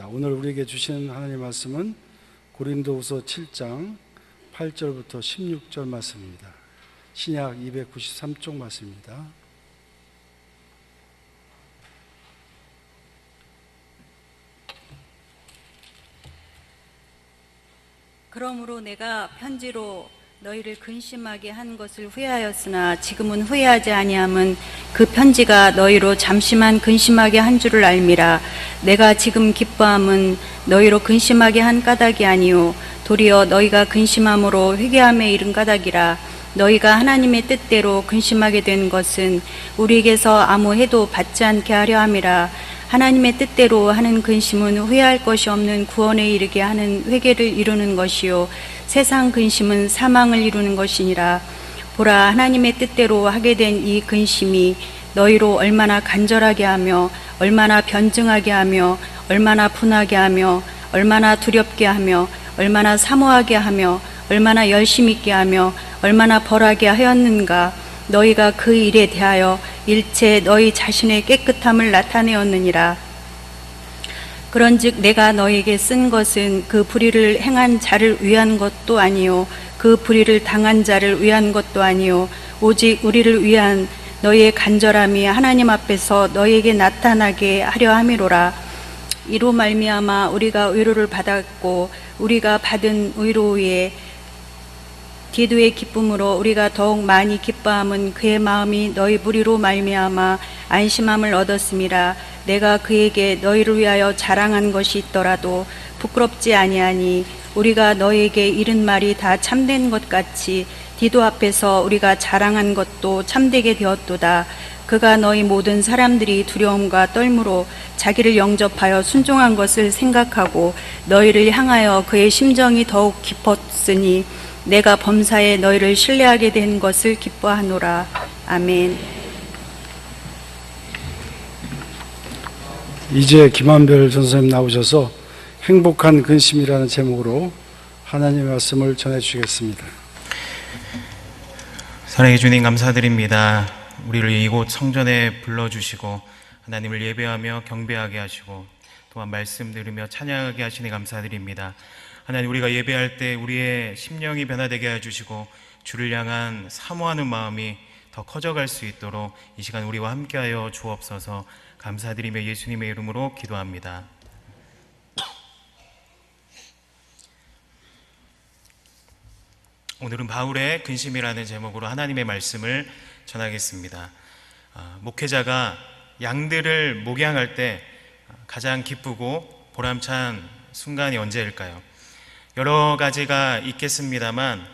기도합니다. 오늘 우리에게 주신 하나님 말씀은 고린도후서 7장 8절부터 16절 말씀입니다. 신약 293쪽 말씀입니다. 그러므로 내가 편지로 너희를 근심하게 한 것을 후회하였으나 지금은 후회하지 아니함은 그 편지가 너희로 잠시만 근심하게 한 줄을 알미라. 내가 지금 기뻐함은 너희로 근심하게 한 까닭이 아니요. 도리어 너희가 근심함으로 회개함에 이른 까닭이라. 너희가 하나님의 뜻대로 근심하게 된 것은 우리에게서 아무 해도 받지 않게 하려 함이라. 하나님의 뜻대로 하는 근심은 후회할 것이 없는 구원에 이르게 하는 회개를 이루는 것이요 세상 근심은 사망을 이루는 것이니라. 보라 하나님의 뜻대로 하게 된 이 근심이 너희로 얼마나 간절하게 하며 얼마나 변증하게 하며 얼마나 분하게 하며 얼마나 두렵게 하며 얼마나 사모하게 하며 얼마나 열심 있게 하며 얼마나 벌하게 하였는가. 너희가 그 일에 대하여 일체 너희 자신의 깨끗함을 나타내었느니라 그런즉 내가 너에게 쓴 것은 그 불의를 행한 자를 위한 것도 아니요 그 불의를 당한 자를 위한 것도 아니요 오직 우리를 위한 너희의 간절함이 하나님 앞에서 너희에게 나타나게 하려 함이로라. 이로 말미암아 우리가 위로를 받았고 우리가 받은 위로 위에 기도의 기쁨으로 우리가 더욱 많이 기뻐함은 그의 마음이 너희 무리로 말미암아 안심함을 얻었음이라 내가 그에게 너희를 위하여 자랑한 것이 있더라도 부끄럽지 아니하니 우리가 너에게 이른 말이 다 참된 것 같이 디도 앞에서 우리가 자랑한 것도 참되게 되었도다 그가 너희 모든 사람들이 두려움과 떨므로 자기를 영접하여 순종한 것을 생각하고 너희를 향하여 그의 심정이 더욱 깊었으니 내가 범사에 너희를 신뢰하게 된 것을 기뻐하노라. 아멘. 이제 김한별 전 선생님 나오셔서 행복한 근심이라는 제목으로 하나님의 말씀을 전해 주시겠습니다. 사랑해 주님 감사드립니다. 우리를 이곳 성전에 불러 주시고 하나님을 예배하며 경배하게 하시고 또한 말씀 들으며 찬양하게 하시니 감사드립니다. 하나님 우리가 예배할 때 우리의 심령이 변화되게 해 주시고 주를 향한 사모하는 마음이 더 커져갈 수 있도록 이 시간 우리와 함께하여 주옵소서 감사드리며 예수님의 이름으로 기도합니다. 오늘은 바울의 근심이라는 제목으로 하나님의 말씀을 전하겠습니다. 아, 목회자가 양들을 목양할 때 가장 기쁘고 보람찬 순간이 언제일까요? 여러 가지가 있겠습니다만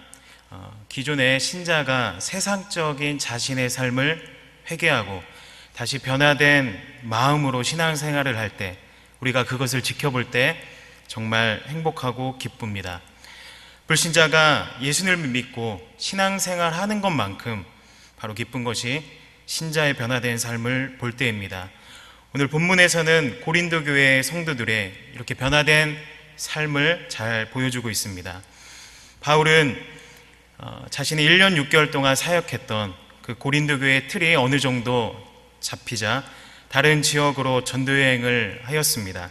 어, 기존의 신자가 세상적인 자신의 삶을 회개하고 다시 변화된 마음으로 신앙생활을 할 때 우리가 그것을 지켜볼 때 정말 행복하고 기쁩니다. 불신자가 예수님을 믿고 신앙생활 하는 것만큼 바로 기쁜 것이 신자의 변화된 삶을 볼 때입니다. 오늘 본문에서는 고린도 교회의 성도들의 이렇게 변화된 삶을 잘 보여주고 있습니다. 바울은 어, 자신이 1년 6개월 동안 사역했던 그 고린도 교회의 틀이 어느 정도 잡히자 다른 지역으로 전도여행을 하였습니다.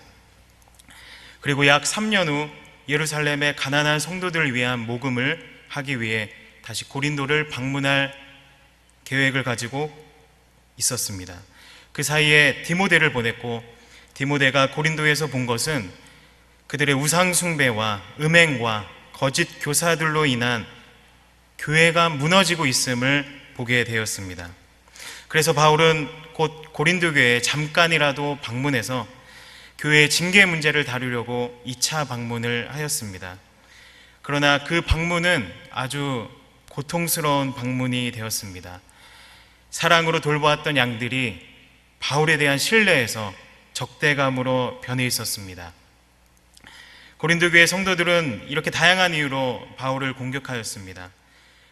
그리고 약 3년 후 예루살렘의 가난한 성도들을 위한 모금을 하기 위해 다시 고린도를 방문할 계획을 가지고 있었습니다. 그 사이에 디모데를 보냈고 디모데가 고린도에서 본 것은 그들의 우상숭배와 음행과 거짓 교사들로 인한 교회가 무너지고 있음을 보게 되었습니다. 그래서 바울은 곧 고린도 교회에 잠깐이라도 방문해서 교회의 징계 문제를 다루려고 2차 방문을 하였습니다. 그러나 그 방문은 아주 고통스러운 방문이 되었습니다. 사랑으로 돌보았던 양들이 바울에 대한 신뢰에서 적대감으로 변해 있었습니다. 고린도 교회 성도들은 이렇게 다양한 이유로 바울을 공격하였습니다.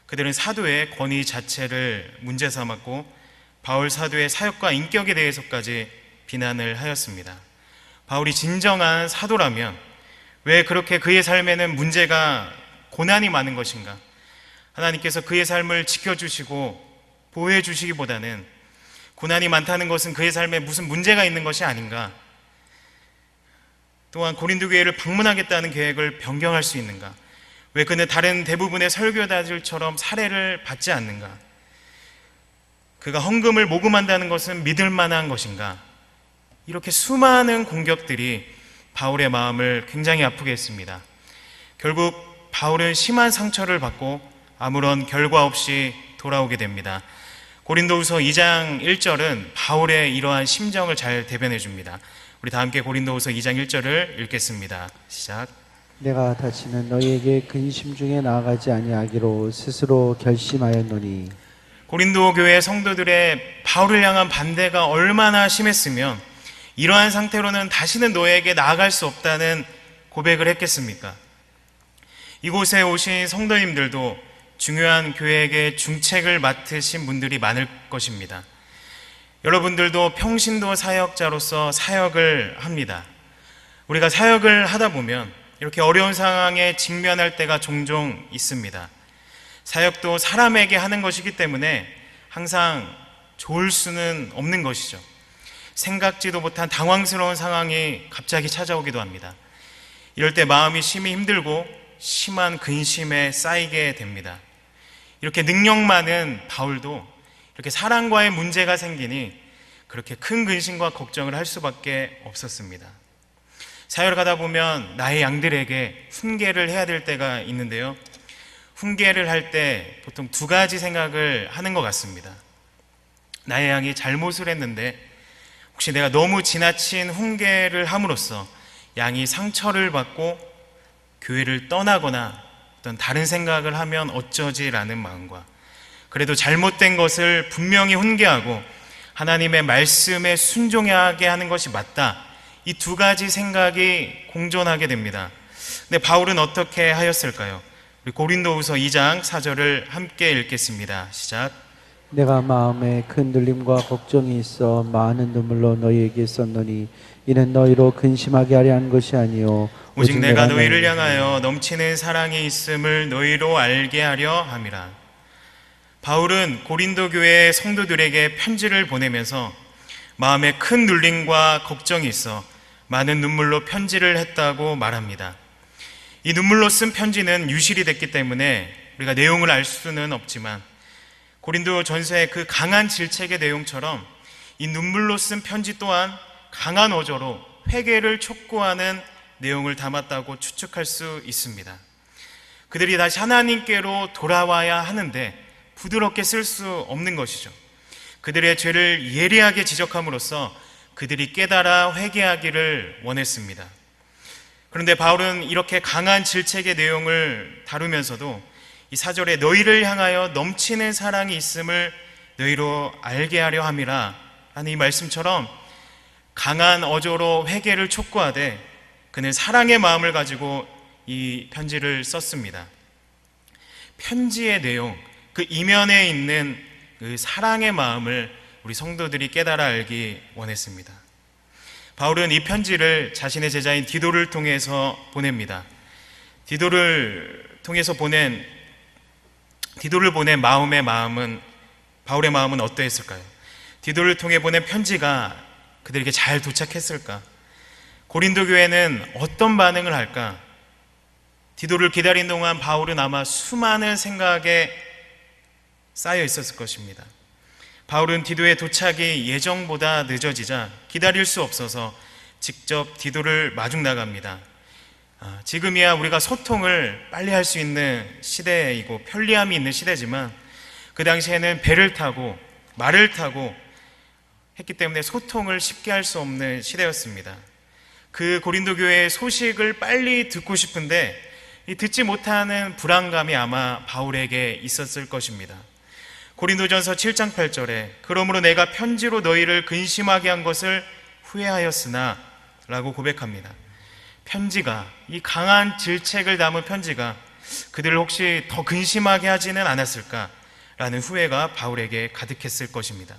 그들은 사도의 권위 자체를 문제 삼았고 바울 사도의 사역과 인격에 대해서까지 비난을 하였습니다. 바울이 진정한 사도라면 왜 그렇게 그의 삶에는 문제가 고난이 많은 것인가? 하나님께서 그의 삶을 지켜주시고 보호해 주시기보다는 고난이 많다는 것은 그의 삶에 무슨 문제가 있는 것이 아닌가? 또한 고린도 교회를 방문하겠다는 계획을 변경할 수 있는가? 왜 그는 다른 대부분의 설교자들처럼 사례를 받지 않는가? 그가 헌금을 모금한다는 것은 믿을 만한 것인가? 이렇게 수많은 공격들이 바울의 마음을 굉장히 아프게 했습니다. 결국 바울은 심한 상처를 받고 아무런 결과 없이 돌아오게 됩니다. 고린도후서 2장 1절은 바울의 이러한 심정을 잘 대변해 줍니다. 우리 다 함께 고린도후서 2장 1절을 읽겠습니다. 시작. 내가 다시는 너희에게 근심 중에 나아가지 아니하기로 스스로 결심하였노니 고린도 교회 성도들의 바울을 향한 반대가 얼마나 심했으면 이러한 상태로는 다시는 너에게 나아갈 수 없다는 고백을 했겠습니까? 이곳에 오신 성도님들도 중요한 교회에게 중책을 맡으신 분들이 많을 것입니다. 여러분들도 평신도 사역자로서 사역을 합니다. 우리가 사역을 하다 보면 이렇게 어려운 상황에 직면할 때가 종종 있습니다. 사역도 사람에게 하는 것이기 때문에 항상 좋을 수는 없는 것이죠. 생각지도 못한 당황스러운 상황이 갑자기 찾아오기도 합니다. 이럴 때 마음이 심히 힘들고 심한 근심에 쌓이게 됩니다. 이렇게 능력 많은 바울도 이렇게 사랑과의 문제가 생기니 그렇게 큰 근심과 걱정을 할 수밖에 없었습니다. 사역을 가다 보면 나의 양들에게 훈계를 해야 될 때가 있는데요. 훈계를 할 때 보통 두 가지 생각을 하는 것 같습니다. 나의 양이 잘못을 했는데 혹시 내가 너무 지나친 훈계를 함으로써 양이 상처를 받고 교회를 떠나거나 어떤 다른 생각을 하면 어쩌지라는 마음과 그래도 잘못된 것을 분명히 훈계하고 하나님의 말씀에 순종하게 하는 것이 맞다. 이 두 가지 생각이 공존하게 됩니다. 근데 바울은 어떻게 하였을까요? 고린도후서 2장 4절을 함께 읽겠습니다. 시작. 내가 마음에 큰 눌림과 걱정이 있어 많은 눈물로 너희에게 썼노니 이는 너희로 근심하게 하려 한 것이 아니요 오직 내가 너희- 너희를 향하여 넘치는 사랑이 있음을 너희로 알게 하려 함이라. 바울은 고린도 교회 성도들에게 편지를 보내면서 마음에 큰 눌림과 걱정이 있어 많은 눈물로 편지를 했다고 말합니다. 이 눈물로 쓴 편지는 유실이 됐기 때문에 우리가 내용을 알 수는 없지만 고린도 전서의 그 강한 질책의 내용처럼 이 눈물로 쓴 편지 또한 강한 어조로 회개를 촉구하는 내용을 담았다고 추측할 수 있습니다. 그들이 다시 하나님께로 돌아와야 하는데 부드럽게 쓸 수 없는 것이죠. 그들의 죄를 예리하게 지적함으로써 그들이 깨달아 회개하기를 원했습니다. 그런데 바울은 이렇게 강한 질책의 내용을 다루면서도 이 사절에 너희를 향하여 넘치는 사랑이 있음을 너희로 알게 하려 함이라 하는 이 말씀처럼 강한 어조로 회개를 촉구하되 그는 사랑의 마음을 가지고 이 편지를 썼습니다. 편지의 내용, 그 이면에 있는 그 사랑의 마음을 우리 성도들이 깨달아 알기 원했습니다. 바울은 이 편지를 자신의 제자인 디도를 통해서 보냅니다. 디도를 통해서 보낸 디도를 보낸 마음의 마음은 바울의 마음은 어떠했을까요? 디도를 통해 보낸 편지가 그들에게 잘 도착했을까? 고린도 교회는 어떤 반응을 할까? 디도를 기다린 동안 바울은 아마 수많은 생각에 쌓여 있었을 것입니다. 바울은 디도의 도착이 예정보다 늦어지자 기다릴 수 없어서 직접 디도를 마중 나갑니다. 아, 지금이야 우리가 소통을 빨리 할 수 있는 시대이고 편리함이 있는 시대지만 그 당시에는 배를 타고 말을 타고 했기 때문에 소통을 쉽게 할 수 없는 시대였습니다. 그 고린도 교회의 소식을 빨리 듣고 싶은데 이 듣지 못하는 불안감이 아마 바울에게 있었을 것입니다. 고린도전서 7장 8절에 그러므로 내가 편지로 너희를 근심하게 한 것을 후회하였으나 라고 고백합니다. 편지가 이 강한 질책을 담은 편지가 그들을 혹시 더 근심하게 하지는 않았을까 라는 후회가 바울에게 가득했을 것입니다.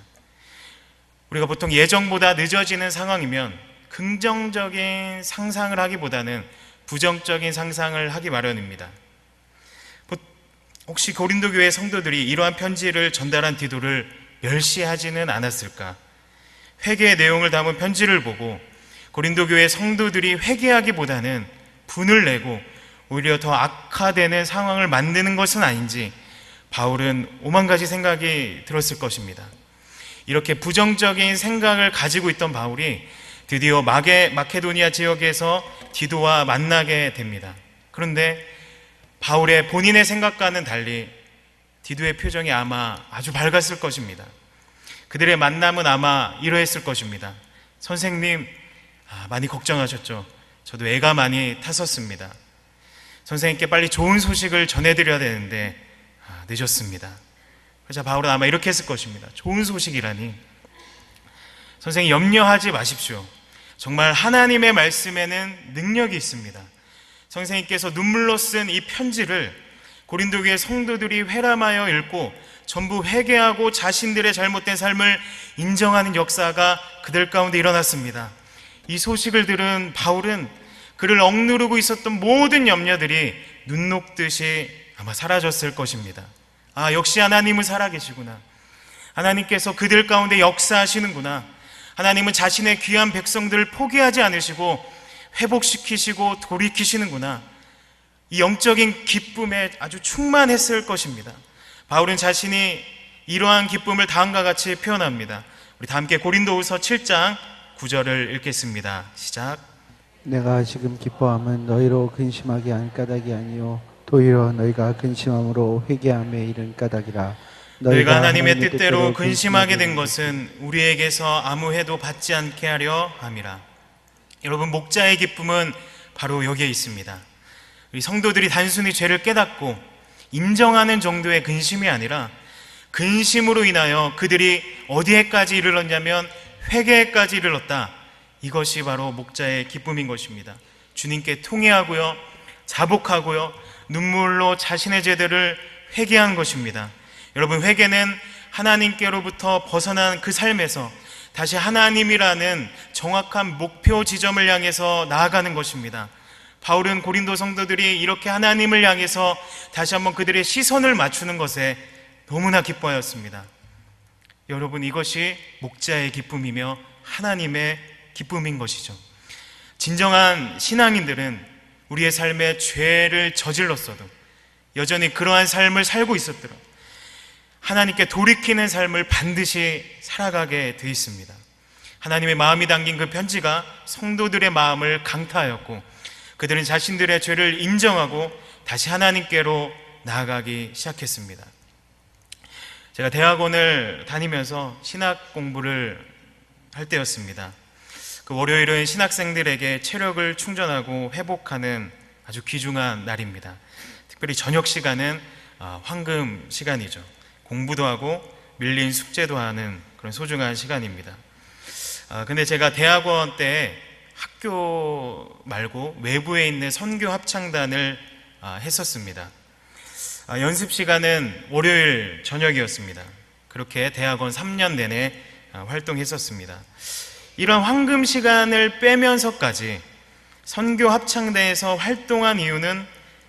우리가 보통 예정보다 늦어지는 상황이면 긍정적인 상상을 하기보다는 부정적인 상상을 하기 마련입니다. 혹시 고린도 교회 성도들이 이러한 편지를 전달한 디도를 멸시하지는 않았을까? 회개의 내용을 담은 편지를 보고 고린도 교회 성도들이 회개하기보다는 분을 내고 오히려 더 악화되는 상황을 만드는 것은 아닌지 바울은 오만 가지 생각이 들었을 것입니다. 이렇게 부정적인 생각을 가지고 있던 바울이 드디어 마게, 마케도니아 지역에서 디도와 만나게 됩니다. 그런데 바울의 본인의 생각과는 달리 디도의 표정이 아마 아주 밝았을 것입니다. 그들의 만남은 아마 이러했을 것입니다. 선생님, 아, 많이 걱정하셨죠? 저도 애가 많이 탔었습니다. 선생님께 빨리 좋은 소식을 전해드려야 되는데 아, 늦었습니다. 그래서 바울은 아마 이렇게 했을 것입니다. 좋은 소식이라니. 선생님 염려하지 마십시오. 정말 하나님의 말씀에는 능력이 있습니다. 선생님께서 눈물로 쓴 이 편지를 고린도 교회 성도들이 회람하여 읽고 전부 회개하고 자신들의 잘못된 삶을 인정하는 역사가 그들 가운데 일어났습니다. 이 소식을 들은 바울은 그를 억누르고 있었던 모든 염려들이 눈 녹듯이 아마 사라졌을 것입니다. 아, 역시 하나님은 살아계시구나. 하나님께서 그들 가운데 역사하시는구나. 하나님은 자신의 귀한 백성들을 포기하지 않으시고 회복시키시고 돌이키시는구나. 이 영적인 기쁨에 아주 충만했을 것입니다. 바울은 자신이 이러한 기쁨을 다음과 같이 표현합니다. 우리 다 함께 고린도후서 7장 9절을 읽겠습니다. 시작. 내가 지금 기뻐함은 너희로 근심하게 한 까닭이 아니요 도리어 너희가 근심함으로 회개함에 이른 까닭이라 너희가 하나님의 뜻대로 근심하게 된 것은 우리에게서 아무 해도 받지 않게 하려 함이라. 여러분 목자의 기쁨은 바로 여기에 있습니다. 우리 성도들이 단순히 죄를 깨닫고 인정하는 정도의 근심이 아니라 근심으로 인하여 그들이 어디에까지 이르렀냐면 회개에까지 이르렀다. 이것이 바로 목자의 기쁨인 것입니다. 주님께 통회하고요, 자복하고요, 눈물로 자신의 죄들을 회개한 것입니다. 여러분 회개는 하나님께로부터 벗어난 그 삶에서 다시 하나님이라는 정확한 목표 지점을 향해서 나아가는 것입니다. 바울은 고린도 성도들이 이렇게 하나님을 향해서 다시 한번 그들의 시선을 맞추는 것에 너무나 기뻐하였습니다. 여러분 이것이 목자의 기쁨이며 하나님의 기쁨인 것이죠. 진정한 신앙인들은 우리의 삶에 죄를 저질렀어도 여전히 그러한 삶을 살고 있었더라. 하나님께 돌이키는 삶을 반드시 살아가게 돼 있습니다. 하나님의 마음이 담긴 그 편지가 성도들의 마음을 강타하였고 그들은 자신들의 죄를 인정하고 다시 하나님께로 나아가기 시작했습니다. 제가 대학원을 다니면서 신학 공부를 할 때였습니다. 그 월요일은 신학생들에게 체력을 충전하고 회복하는 아주 귀중한 날입니다. 특별히 저녁 시간은 아, 황금 시간이죠. 공부도 하고 밀린 숙제도 하는 그런 소중한 시간입니다. 아, 근데 제가 대학원 때 학교 말고 외부에 있는 선교 합창단을 아, 했었습니다. 아, 연습 시간은 월요일 저녁이었습니다. 그렇게 대학원 3년 내내 아, 활동했었습니다. 이런 황금 시간을 빼면서까지 선교 합창대에서 활동한 이유는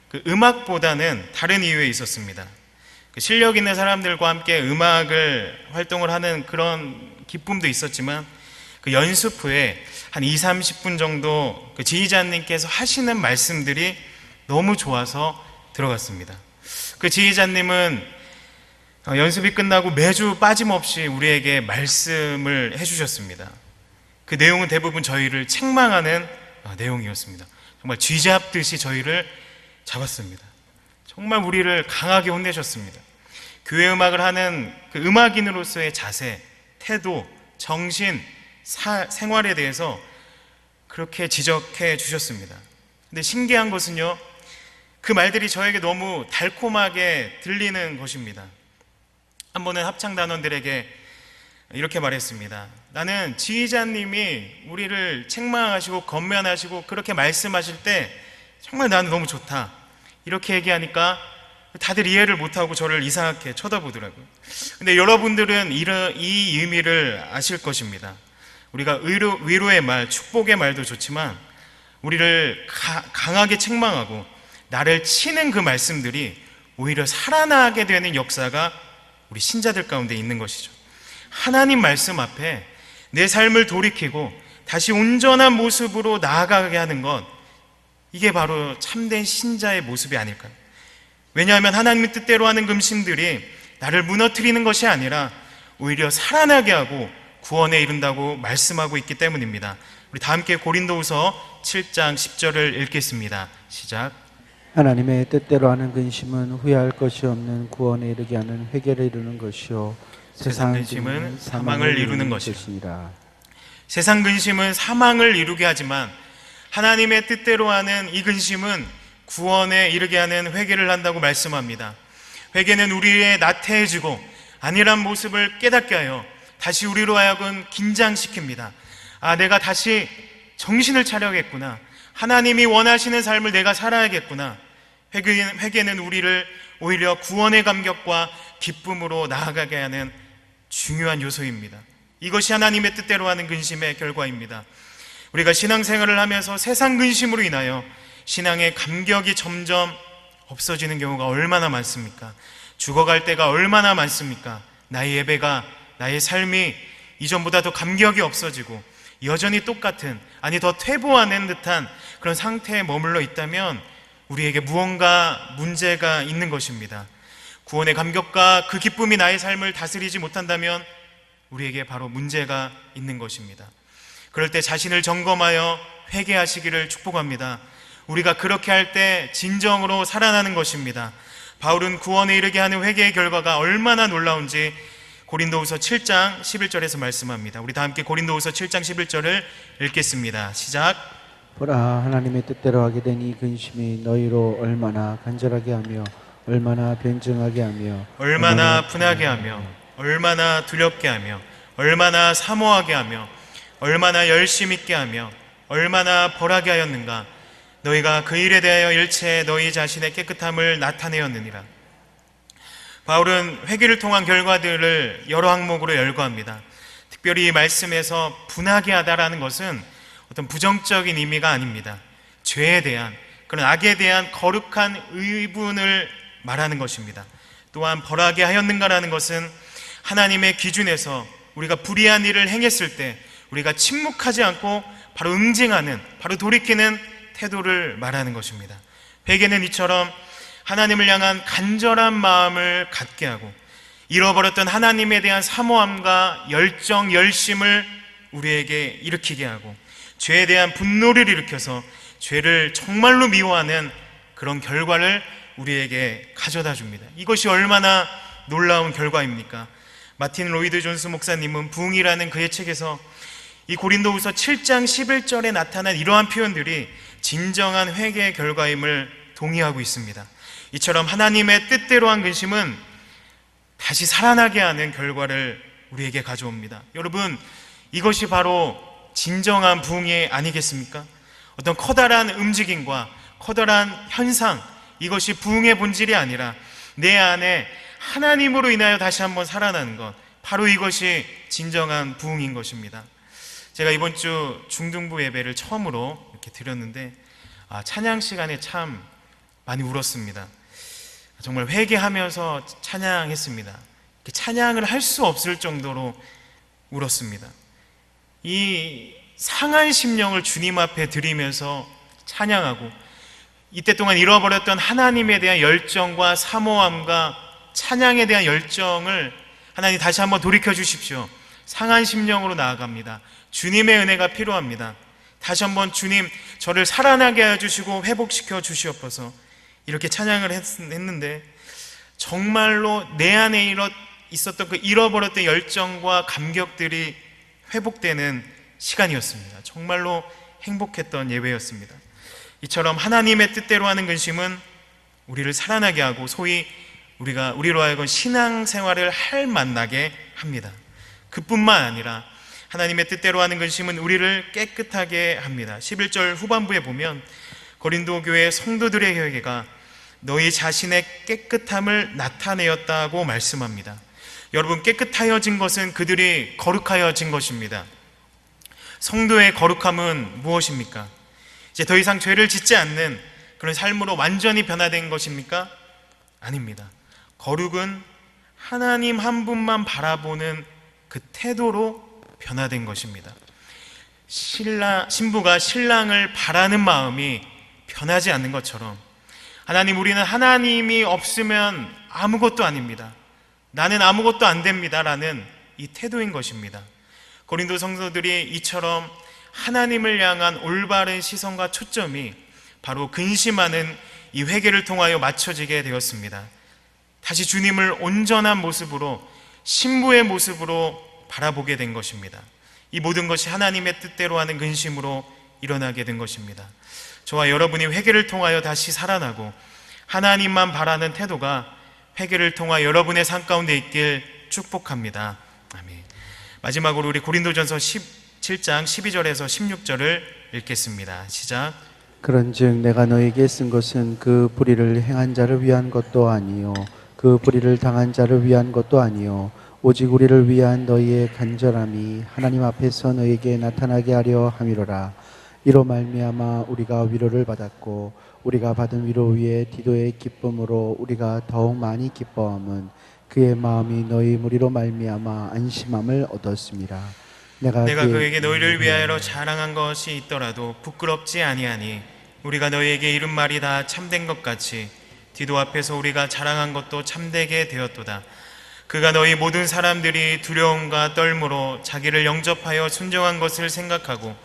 그 음악보다는 다른 이유에 있었습니다. 그 실력 있는 사람들과 함께 음악을 활동을 하는 그런 기쁨도 있었지만 그 연습 후에 한 2, 30분 정도 그 지휘자님께서 하시는 말씀들이 너무 좋아서 들어갔습니다. 그 지휘자님은 어, 연습이 끝나고 매주 빠짐없이 우리에게 말씀을 해주셨습니다. 그 내용은 대부분 저희를 책망하는 어, 내용이었습니다. 정말 쥐잡듯이 저희를 잡았습니다. 정말 우리를 강하게 혼내셨습니다. 교회 음악을 하는 그 음악인으로서의 자세, 태도, 정신, 사, 생활에 대해서 그렇게 지적해 주셨습니다. 근데 신기한 것은요, 그 말들이 저에게 너무 달콤하게 들리는 것입니다. 한 번은 합창단원들에게 이렇게 말했습니다. 나는 지휘자님이 우리를 책망하시고 건면하시고 그렇게 말씀하실 때 정말 나는 너무 좋다. 이렇게 얘기하니까 다들 이해를 못하고 저를 이상하게 쳐다보더라고요. 근데 여러분들은 이 의미를 아실 것입니다. 우리가 위로, 위로의 말, 축복의 말도 좋지만 우리를 가, 강하게 책망하고 나를 치는 그 말씀들이 오히려 살아나게 되는 역사가 우리 신자들 가운데 있는 것이죠. 하나님 말씀 앞에 내 삶을 돌이키고 다시 온전한 모습으로 나아가게 하는 것, 이게 바로 참된 신자의 모습이 아닐까요? 왜냐하면 하나님의 뜻대로 하는 금신들이 나를 무너뜨리는 것이 아니라 오히려 살아나게 하고 구원에 이른다고 말씀하고 있기 때문입니다. 우리 다 함께 고린도후서 7장 10절을 읽겠습니다. 시작. 하나님의 뜻대로 하는 근심은 후회할 것이 없는 구원에 이르게 하는 회개를 이루는 것이요 세상 근심은 사망을 이루는 것이니라. 세상 근심은 사망을 이루게 하지만 하나님의 뜻대로 하는 이 근심은 구원에 이르게 하는 회개를 한다고 말씀합니다. 회개는 우리의 나태해지고 안일한 모습을 깨닫게 하여 다시 우리로 하여금 긴장시킵니다. 아, 내가 다시 정신을 차려야겠구나. 하나님이 원하시는 삶을 내가 살아야겠구나. 회개는, 회개는 우리를 오히려 구원의 감격과 기쁨으로 나아가게 하는 중요한 요소입니다. 이것이 하나님의 뜻대로 하는 근심의 결과입니다. 우리가 신앙생활을 하면서 세상 근심으로 인하여 신앙의 감격이 점점 없어지는 경우가 얼마나 많습니까? 죽어갈 때가 얼마나 많습니까? 나의 예배가, 나의 삶이 이전보다 더 감격이 없어지고 여전히 똑같은, 아니 더 퇴보하는 듯한 그런 상태에 머물러 있다면 우리에게 무언가 문제가 있는 것입니다. 구원의 감격과 그 기쁨이 나의 삶을 다스리지 못한다면 우리에게 바로 문제가 있는 것입니다. 그럴 때 자신을 점검하여 회개하시기를 축복합니다. 우리가 그렇게 할 때 진정으로 살아나는 것입니다. 바울은 구원에 이르게 하는 회개의 결과가 얼마나 놀라운지 고린도후서 7장 11절에서 말씀합니다. 우리 다 함께 고린도후서 7장 11절을 읽겠습니다. 시작. 보라 하나님의 뜻대로 하게 된 이 근심이 너희로 얼마나 간절하게 하며 얼마나 변증하게 하며 얼마나 분하게 하며 얼마나 두렵게 하며 얼마나 사모하게 하며 얼마나 열심 있게 하며 얼마나 벌하게 하였는가 너희가 그 일에 대하여 일체 너희 자신의 깨끗함을 나타내었느니라. 바울은 회개를 통한 결과들을 여러 항목으로 열거합니다. 특별히 이 말씀에서 분하게 하다라는 것은 어떤 부정적인 의미가 아닙니다. 죄에 대한 그런 악에 대한 거룩한 의분을 말하는 것입니다. 또한 벌하게 하였는가라는 것은 하나님의 기준에서 우리가 불의한 일을 행했을 때 우리가 침묵하지 않고 바로 응징하는, 바로 돌이키는 태도를 말하는 것입니다. 회개는 이처럼 하나님을 향한 간절한 마음을 갖게 하고 잃어버렸던 하나님에 대한 사모함과 열정, 열심을 우리에게 일으키게 하고 죄에 대한 분노를 일으켜서 죄를 정말로 미워하는 그런 결과를 우리에게 가져다 줍니다. 이것이 얼마나 놀라운 결과입니까? 마틴 로이드 존스 목사님은 부흥이라는 그의 책에서 이 고린도후서 7장 11절에 나타난 이러한 표현들이 진정한 회개의 결과임을 동의하고 있습니다. 이처럼 하나님의 뜻대로 한 근심은 다시 살아나게 하는 결과를 우리에게 가져옵니다. 여러분, 이것이 바로 진정한 부흥이 아니겠습니까? 어떤 커다란 움직임과 커다란 현상, 이것이 부흥의 본질이 아니라 내 안에 하나님으로 인하여 다시 한번 살아나는 것, 바로 이것이 진정한 부흥인 것입니다. 제가 이번 주 중등부 예배를 처음으로 이렇게 드렸는데 아, 찬양 시간에 참 많이 울었습니다. 정말 회개하면서 찬양했습니다. 찬양을 할 수 없을 정도로 울었습니다. 이 상한 심령을 주님 앞에 드리면서 찬양하고 이때 동안 잃어버렸던 하나님에 대한 열정과 사모함과 찬양에 대한 열정을 하나님 다시 한번 돌이켜 주십시오. 상한 심령으로 나아갑니다. 주님의 은혜가 필요합니다. 다시 한번 주님 저를 살아나게 해 주시고 회복시켜 주시옵소서. 이렇게 찬양을 했, 는데 정말로 내 안에 있었던 그 잃어버렸던 열정과 감격들이 회복되는 시간이었습니다. 정말로 행복했던 예배였습니다. 이처럼 하나님의 뜻대로 하는 근심은 우리를 살아나게 하고 소위 우리가 우리로 하여금 신앙 생활을 할 만나게 합니다. 그뿐만 아니라 하나님의 뜻대로 하는 근심은 우리를 깨끗하게 합니다. 11절 후반부에 보면 고린도 교회 성도들의 회개가 너희 자신의 깨끗함을 나타내었다고 말씀합니다. 여러분 깨끗하여진 것은 그들이 거룩하여진 것입니다. 성도의 거룩함은 무엇입니까? 이제 더 이상 죄를 짓지 않는 그런 삶으로 완전히 변화된 것입니까? 아닙니다. 거룩은 하나님 한 분만 바라보는 그 태도로 변화된 것입니다. 신랑, 신부가 신랑을 바라는 마음이 변하지 않는 것처럼 하나님 우리는 하나님이 없으면 아무것도 아닙니다. 나는 아무것도 안 됩니다 라는 이 태도인 것입니다. 고린도 성도들이 이처럼 하나님을 향한 올바른 시선과 초점이 바로 근심하는 이 회개를 통하여 맞춰지게 되었습니다. 다시 주님을 온전한 모습으로 신부의 모습으로 바라보게 된 것입니다. 이 모든 것이 하나님의 뜻대로 하는 근심으로 일어나게 된 것입니다. 저와 여러분이 회개를 통하여 다시 살아나고 하나님만 바라는 태도가 회개를 통하 여러분의 삶 가운데 있길 축복합니다. 아멘. 마지막으로 우리 고린도전서 17장 12절에서 16절을 읽겠습니다. 시작. 그런즉 내가 너에게 쓴 것은 그 불의를 행한 자를 위한 것도 아니요 그 불의를 당한 자를 위한 것도 아니요 오직 우리를 위한 너희의 간절함이 하나님 앞에서 너에게 나타나게 하려 함이로라 이로 말미암아 우리가 위로를 받았고 우리가 받은 위로 위에 디도의 기쁨으로 우리가 더욱 많이 기뻐함은 그의 마음이 너희 무리로 말미암아 안심함을 얻었습니다 내가, 내가 그에게 너희를 위하여 자랑한 것이 있더라도 부끄럽지 아니하니 우리가 너희에게 이른 말이 다 참된 것 같이 디도 앞에서 우리가 자랑한 것도 참되게 되었도다. 그가 너희 모든 사람들이 두려움과 떨므로 자기를 영접하여 순종한 것을 생각하고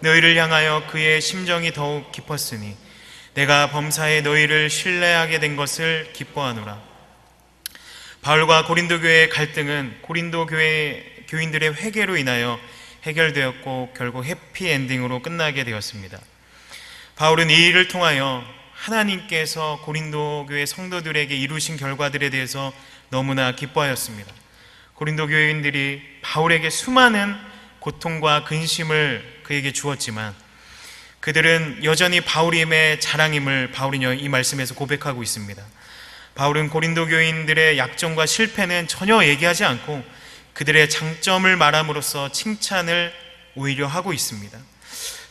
너희를 향하여 그의 심정이 더욱 깊었으니 내가 범사에 너희를 신뢰하게 된 것을 기뻐하노라. 바울과 고린도 교회의 갈등은 고린도 교회 교인들의 회개로 인하여 해결되었고 결국 해피 엔딩으로 끝나게 되었습니다. 바울은 이 일을 통하여 하나님께서 고린도 교회 성도들에게 이루신 결과들에 대해서 너무나 기뻐하였습니다. 고린도 교인들이 바울에게 수많은 고통과 근심을 그에게 주었지만 그들은 여전히 바울임의 자랑임을 바울이 이 말씀에서 고백하고 있습니다. 바울은 고린도 교인들의 약점과 실패는 전혀 얘기하지 않고 그들의 장점을 말함으로써 칭찬을 오히려 하고 있습니다.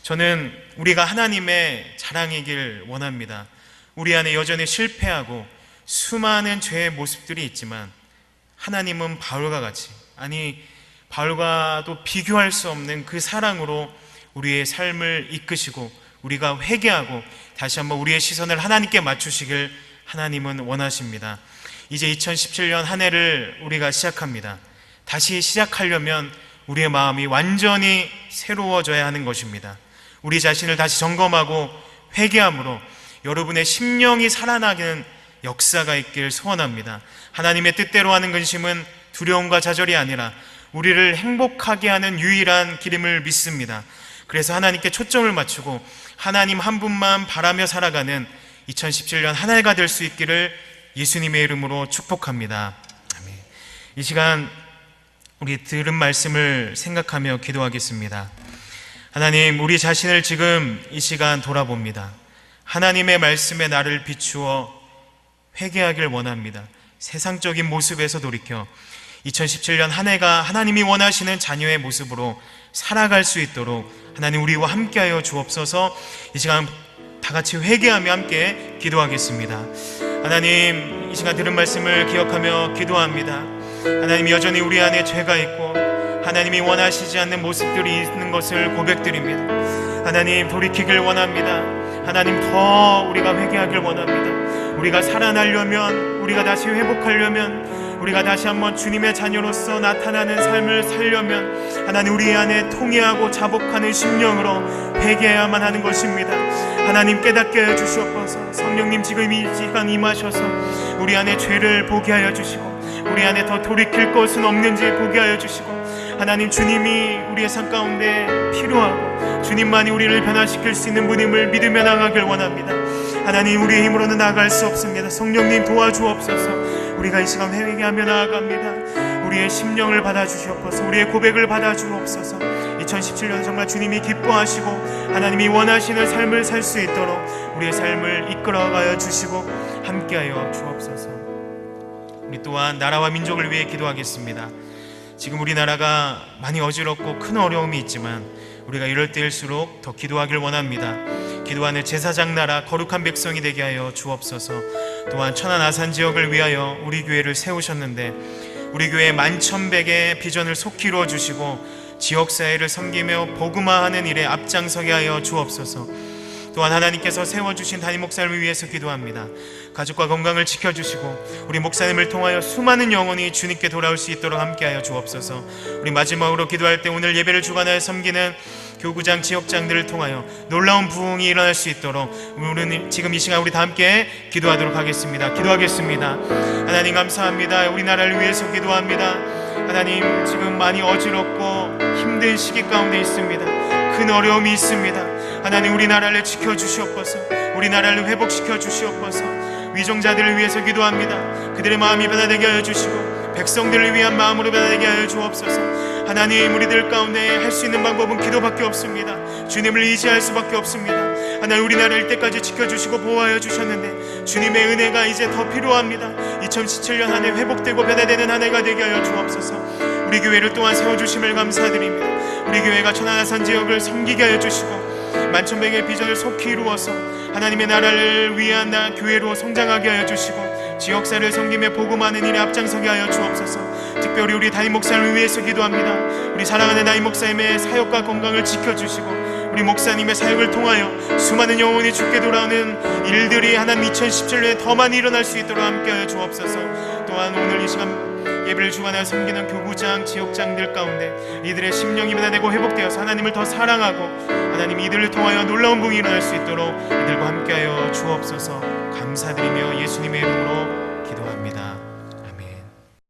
저는 우리가 하나님의 자랑이길 원합니다. 우리 안에 여전히 실패하고 수많은 죄의 모습들이 있지만 하나님은 바울과 같이 아니 바울과도 비교할 수 없는 그 사랑으로 우리의 삶을 이끄시고 우리가 회개하고 다시 한번 우리의 시선을 하나님께 맞추시길 하나님은 원하십니다. 이제 2017년 한 해를 우리가 시작합니다. 다시 시작하려면 우리의 마음이 완전히 새로워져야 하는 것입니다. 우리 자신을 다시 점검하고 회개함으로 여러분의 심령이 살아나는 역사가 있길 소원합니다. 하나님의 뜻대로 하는 근심은 두려움과 좌절이 아니라 우리를 행복하게 하는 유일한 길임을 믿습니다. 그래서 하나님께 초점을 맞추고 하나님 한 분만 바라며 살아가는 2017년 한 해가 될 수 있기를 예수님의 이름으로 축복합니다. 아멘. 이 시간 우리 들은 말씀을 생각하며 기도하겠습니다. 하나님, 우리 자신을 지금 이 시간 돌아봅니다. 하나님의 말씀에 나를 비추어 회개하길 원합니다. 세상적인 모습에서 돌이켜 2017년 한 해가 하나님이 원하시는 자녀의 모습으로 살아갈 수 있도록 하나님 우리와 함께하여 주옵소서 이 시간 다 같이 회개하며 함께 기도하겠습니다. 하나님 이 시간 들은 말씀을 기억하며 기도합니다. 하나님 여전히 우리 안에 죄가 있고 하나님이 원하시지 않는 모습들이 있는 것을 고백드립니다. 하나님 돌이키길 원합니다. 하나님 더 우리가 회개하길 원합니다. 우리가 살아나려면 우리가 다시 회복하려면 우리가 다시 한번 주님의 자녀로서 나타나는 삶을 살려면 하나님 우리 안에 통회하고 자복하는 심령으로 회개해야만 하는 것입니다. 하나님 깨닫게 해 주시옵소서. 성령님 지금 이 시간 임하셔서 우리 안에 죄를 보게 하여 주시고 우리 안에 더 돌이킬 것은 없는지 보게 하여 주시고 하나님 주님이 우리의 삶 가운데 필요하고 주님만이 우리를 변화시킬 수 있는 분임을 믿으며 나가길 원합니다. 하나님 우리의 힘으로는 나아갈 수 없습니다. 성령님 도와주옵소서. 우리가 이 시간 회개하며 나아갑니다. 우리의 심령을 받아주시옵소서. 우리의 고백을 받아주옵소서. 2017년 정말 주님이 기뻐하시고 하나님이 원하시는 삶을 살 수 있도록 우리의 삶을 이끌어가여 주시고 함께하여 주옵소서. 우리 또한 나라와 민족을 위해 기도하겠습니다. 지금 우리나라가 많이 어지럽고 큰 어려움이 있지만 우리가 이럴 때일수록 더 기도하길 원합니다. 기도하는 제사장 나라 거룩한 백성이 되게 하여 주옵소서. 또한 천안 아산 지역을 위하여 우리 교회를 세우셨는데 우리 교회 만천백의 비전을 속히 이루어 주시고 지역 사회를 섬기며 복음화하는 일에 앞장서게 하여 주옵소서 또한 하나님께서 세워주신 담임 목사님을 위해서 기도합니다. 가족과 건강을 지켜주시고 우리 목사님을 통하여 수많은 영혼이 주님께 돌아올 수 있도록 함께하여 주옵소서. 우리 마지막으로 기도할 때 오늘 예배를 주관하여 섬기는 교구장 지역장들을 통하여 놀라운 부흥이 일어날 수 있도록 우리는 지금 이 시간 우리 다 함께 기도하도록 하겠습니다. 기도하겠습니다. 하나님 감사합니다. 우리나라를 위해서 기도합니다. 하나님 지금 많이 어지럽고 힘든 시기 가운데 있습니다. 큰 어려움이 있습니다. 하나님 우리나라를 지켜 주시옵소서. 우리나라를 회복시켜 주시옵소서. 위정자들을 위해서 기도합니다. 그들의 마음이 변화되게 하여 주시고 백성들을 위한 마음으로 변화되게 하여 주옵소서. 하나님 우리들 가운데 할 수 있는 방법은 기도밖에 없습니다. 주님을 의지할 수밖에 없습니다. 하나님 우리나라를 때까지 지켜주시고 보호하여 주셨는데 주님의 은혜가 이제 더 필요합니다. 2017년 한 해 회복되고 변화되는 한 해가 되게 하여 주옵소서. 우리 교회를 또한 세워주심을 감사드립니다. 우리 교회가 천안아산 지역을 섬기게 하여 주시고 만천백의 비전을 속히 이루어서 하나님의 나라를 위한 나 교회로 성장하게 하여 주시고 지역사를 섬기며 복음하는 일에 앞장서게 하여 주옵소서. 특별히 우리 담임 목사님을 위해서 기도합니다. 우리 사랑하는 담임 목사님의 사역과 건강을 지켜주시고 우리 목사님의 사역을 통하여 수많은 영혼이 죽게 돌아오는 일들이 하나님 2017년에 더 많이 일어날 수 있도록 함께하여 주옵소서. 또한 오늘 이 시간 예배를 주관하여 섬기는 교구장, 지역장들 가운데 이들의 심령이 변화되고 회복되어서 하나님을 더 사랑하고 하나님 이들을 통하여 놀라운 부흥이 일어날 수 있도록 이들과 함께하여 주옵소서. 감사드리며 예수님의 이름으로